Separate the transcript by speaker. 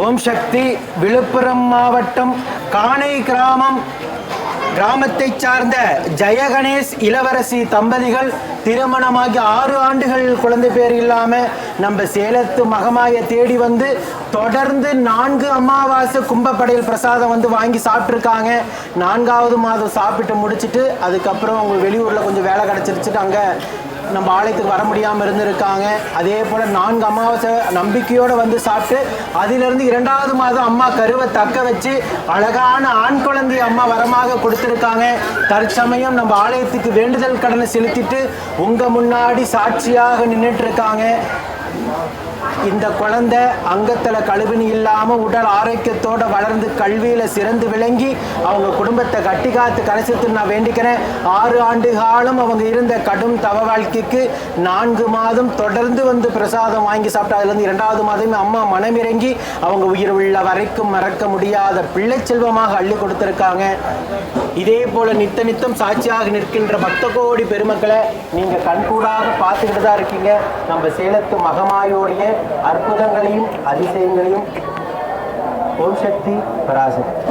Speaker 1: ஓம் சக்தி விழுப்புரம் மாவட்டம் காணை கிராமம். கிராமத்தை சார்ந்த ஜெயகணேஷ் இளவரசி தம்பதிகள் திருமணமாகி ஆறு ஆண்டுகள் குழந்தை பேர் இல்லாமல் நம்ம சேலத்து மகமாய தேடி வந்து தொடர்ந்து நான்கு அமாவாசை கும்பப்படையில் பிரசாதம் வந்து வாங்கி சாப்பிட்ருக்காங்க நான்காவது மாதம் சாப்பிட்டு முடிச்சிட்டு அதுக்கப்புறம் அவங்க வெளியூரில் கொஞ்சம் வேலை கிடச்சிருச்சுட்டு அங்கே நம்ம ஆலயத்துக்கு வர முடியாமல் இருந்திருக்காங்க. அதே போல் நான்கு அமாவாசை நம்பிக்கையோடு வந்து சாப்பிட்டு அதிலிருந்து இரண்டாவது மாதம் அம்மா கருவை தக்க வச்சு அழகான ஆண் குழந்தை அம்மா வரமாக கொடுத்துருக்காங்க. தற்சமயம் நம்ம ஆலயத்துக்கு வேண்டுதல் கடனை செலுத்திட்டு உங்கள் முன்னாடி சாட்சியாக நின்றுட்டு இருக்காங்க. இந்த குழந்தை அங்கத்தில் கழுவினி இல்லாமல் உடல் ஆரோக்கியத்தோடு வளர்ந்து கல்வியில் சிறந்து விளங்கி அவங்க குடும்பத்தை கட்டி காத்து கடைசித்து நான் வேண்டிக்கிறேன். ஆறு ஆண்டு காலம் அவங்க இருந்த கடும் தவ வாழ்க்கைக்கு நான்கு மாதம் தொடர்ந்து வந்து பிரசாதம் வாங்கி சாப்பிட்டு அதுலேருந்து இரண்டாவது மாதமே அம்மா மனமிறங்கி அவங்க உயிர் உள்ள வரைக்கும் மறக்க முடியாத பிள்ளை செல்வமாக அள்ளி கொடுத்துருக்காங்க. இதே போல நித்த நித்தம் சாட்சியாக நிற்கின்ற பக்த கோடி பெருமக்களை நீங்கள் கண்கூடாக பார்த்துக்கிட்டு தான் இருக்கீங்க. நம்ம சேலத்து மகமாயோடைய அற்புதங்களையும் அதிசயங்களையும் ஓம் சக்தி பராசக்தி.